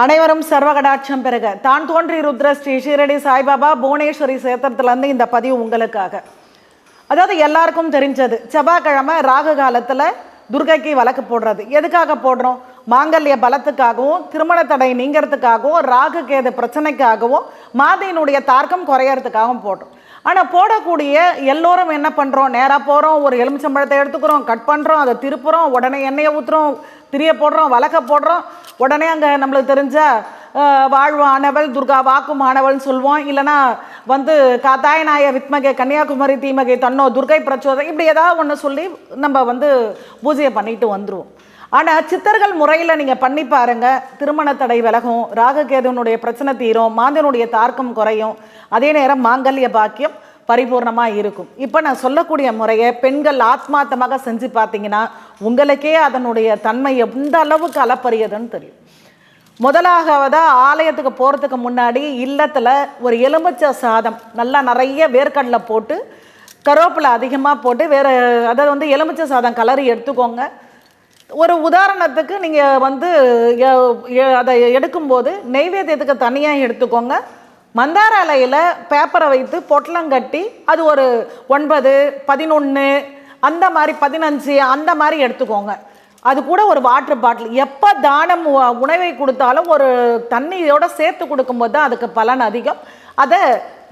அனைவரும் சர்வகடாட்சம் பெறுக. தான் தோன்றி ருத்ர ஸ்ரீ ஷீரடி சாய்பாபா புவனேஸ்வரி சேத்திரத்துலேருந்து இந்த பதிவு உங்களுக்காக. அதாவது எல்லாருக்கும் தெரிஞ்சது செவ்வாய்க்கிழமை ராகு காலத்தில் துர்கைக்கு வழக்கு போடுறது. எதுக்காக போடுறோம்? மாங்கல்ய பலத்துக்காகவும் திருமண தடை நீங்கிறதுக்காகவும் ராகு கேது பிரச்சனைக்காகவும் மாதையினுடைய தார்க்கம் குறையறதுக்காகவும் போடுறோம் ஆனால் போடக்கூடிய எல்லோரும் என்ன பண்ணுறோம் நேராக போகிறோம் ஒரு எலுமிச்சம்பழத்தை எடுத்துக்கிறோம் கட் பண்ணுறோம் அதை திருப்புறோம் உடனே எண்ணெயை ஊற்றுறோம் திரிய போடுறோம் வழக்க போடுறோம். உடனே அங்கே நம்மளுக்கு தெரிஞ்ச வாழ்வானவள் வாழ்வு துர்கா வாக்குமானவள்னு சொல்லுவோம். இல்லைனா வந்து காத்தாயநாய வித்மகே கன்னியாகுமரி தீமகை தன்னோ துர்கை பிரச்சோதம் இப்படி ஏதாவது ஒன்று சொல்லி நம்ம வந்து பூஜையை பண்ணிட்டு வந்துருவோம். ஆனால் சித்தர்கள் முறையில் நீங்கள் பண்ணி பாருங்கள் திருமண தடை விலகும் ராககேதுனுடைய பிரச்சனை தீரும் மாந்தனுடைய தார்க்கம் குறையும். அதே நேரம் மாங்கல்ய பாக்கியம் பரிபூர்ணமாக இருக்கும். இப்போ நான் சொல்லக்கூடிய முறையை பெண்கள் ஆத்மார்த்தமாக செஞ்சு பார்த்தீங்கன்னா உங்களுக்கே அதனுடைய தன்மை எந்த அளவுக்கு அளப்பரியதுன்னு தெரியும். முதலாகவதா ஆலயத்துக்கு போகிறதுக்கு முன்னாடி இல்லத்தில் ஒரு எலுமிச்சை சாதம் நல்லா நிறைய வேர்க்கடலை போட்டு கருவேப்பிலை அதிகமாக போட்டு வேறு அதாவது வந்து எலுமிச்சை சாதம் கலரி எடுத்துக்கோங்க. ஒரு உதாரணத்துக்கு நீங்கள் வந்து அதை எடுக்கும்போது நெய்வேத்தியத்துக்கு தனியாக எடுத்துக்கோங்க. மந்தார அலையில் பேப்பரை வைத்து பொட்டலம் கட்டி அது ஒரு ஒன்பது பதினொன்று அந்த மாதிரி பதினஞ்சு அந்த மாதிரி எடுத்துக்கோங்க. அது கூட ஒரு வாட்டர் பாட்டில் எப்போ தானம் உணவை கொடுத்தாலும் ஒரு தண்ணியோட சேர்த்து கொடுக்கும்போது தான் அதுக்கு பலன் அதிகம். அதை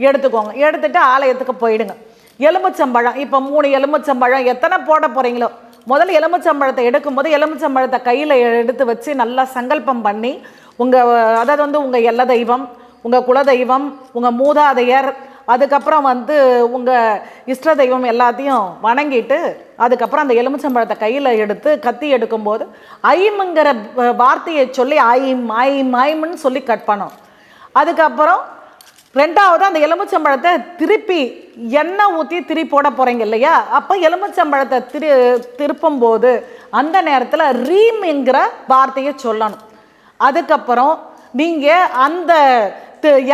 எடுத்துக்கோங்க. எடுத்துகிட்டு ஆலயத்துக்கு போயிடுங்க. எலுமிச்சம்பழம். இப்போ மூணு எலுமிச்சம்பழம் எத்தனை போட போகிறீங்களோ முதல்ல எலுமிச்சம்பழத்தை எடுக்கும்போது எலுமிச்சம்பழத்தை கையில் எடுத்து வச்சு நல்லா சங்கல்பம் பண்ணி உங்கள் அதாவது வந்து உங்கள் எல்ல தெய்வம் உங்கள் குலதெய்வம் உங்கள் மூதாதையர் அதுக்கப்புறம் வந்து உங்கள் இஷ்ட தெய்வம் எல்லாத்தையும் வணங்கிட்டு அதுக்கப்புறம் அந்த எலுமிச்சம்பழத்தை கையில் எடுத்து கத்தி எடுக்கும்போது ஐம்ங்கிற வார்த்தையை சொல்லி ஐம் ஐம் ஐம்னு சொல்லி கட் பண்ணோம். அதுக்கப்புறம் ரெண்டாவது அந்த எலுமிச்சம்பழத்தை திருப்பி எண்ணெய் ஊற்றி திரி போட போகிறீங்க இல்லையா? அப்போ எலுமிச்சம்பழத்தை திரு திருப்பும்போது அந்த நேரத்தில் ரீம்ங்கிற வார்த்தையை சொல்லணும். அதுக்கப்புறம் நீங்கள் அந்த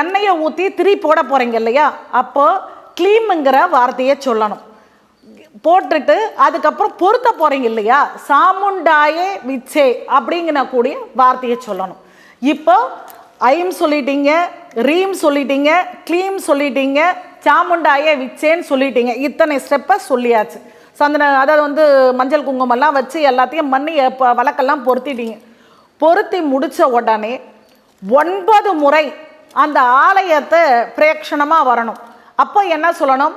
எண்ணெயை ஊற்றி திரி போட போகிறீங்க இல்லையா? அப்போது க்ளீமுங்கிற வார்த்தையை சொல்லணும். போட்டுட்டு அதுக்கப்புறம் பொருத்த போகிறீங்க இல்லையா? சாமுண்டாயே விச்சே அப்படிங்கிற கூடிய வார்த்தையை சொல்லணும். இப்போ ஐம் சொல்லிட்டீங்க ரீம் சொல்லிட்டீங்க க்ளீம் சொல்லிட்டீங்க சாமுண்டாயே விச்சேன்னு சொல்லிட்டீங்க. இத்தனை ஸ்டெப்பை சொல்லியாச்சு. சந்தன அதாவது வந்து மஞ்சள் குங்குமம்லாம் வச்சு எல்லாத்தையும் மண்ணி வழக்கெல்லாம் பொருத்திட்டீங்க. பொருத்தி முடிச்ச உடனே ஒன்பது முறை அந்த ஆலயத்தை பிரேக்ஷணமாக வரணும். அப்போ என்ன சொல்லணும்?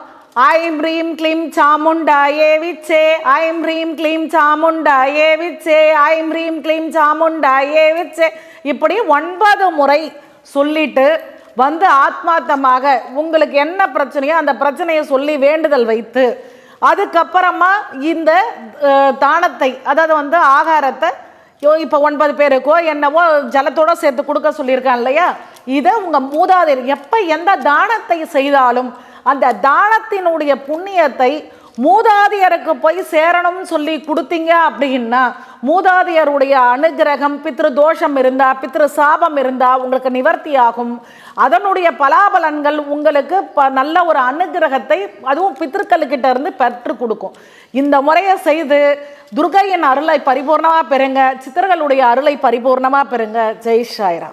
ஐம் ரீம் க்ளீம் சாமுண்டாயே விச்சே ஐம் ரீம் க்ளீம் சாமுண்டாயே விச்சே ஐம் ரீம் க்ளீம் சாமுண்டாயே விச்சே. இப்படி ஒன்பது முறை சொல்லிட்டு வந்து ஆத்மார்த்தமாக உங்களுக்கு என்ன பிரச்சனையோ அந்த பிரச்சனையை சொல்லி வேண்டுதல் வைத்து அதுக்கப்புறமா இந்த தானத்தை அதாவது வந்து ஆகாரத்தை இப்போ ஒன்பது பேருக்கோ என்னவோ ஜலத்தோட சேர்த்து கொடுக்க சொல்லியிருக்கான் இல்லையா? இதை உங்கள் மூதாதையர் எப்போ எந்த தானத்தை செய்தாலும் அந்த தானத்தினுடைய புண்ணியத்தை மூதாதையருக்கு போய் சேரணும்னு சொல்லி கொடுத்தீங்க அப்படின்னா மூதாதையருடைய அனுகிரகம் பித்ரு தோஷம் இருந்தா பித்ரு சாபம் இருந்தா உங்களுக்கு நிவர்த்தி ஆகும் அதனுடைய பலாபலன்கள் உங்களுக்கு ப நல்ல ஒரு அனுகிரகத்தை அதுவும் பித்திருக்கள்கிட்ட இருந்து பெற்று கொடுக்கும். இந்த முறையை செய்து துர்கையின் அருளை பரிபூர்ணமாக பெறுங்க சித்தர்களுடைய அருளை பரிபூர்ணமாக பெறுங்க. ஜெய் ஷாயிரா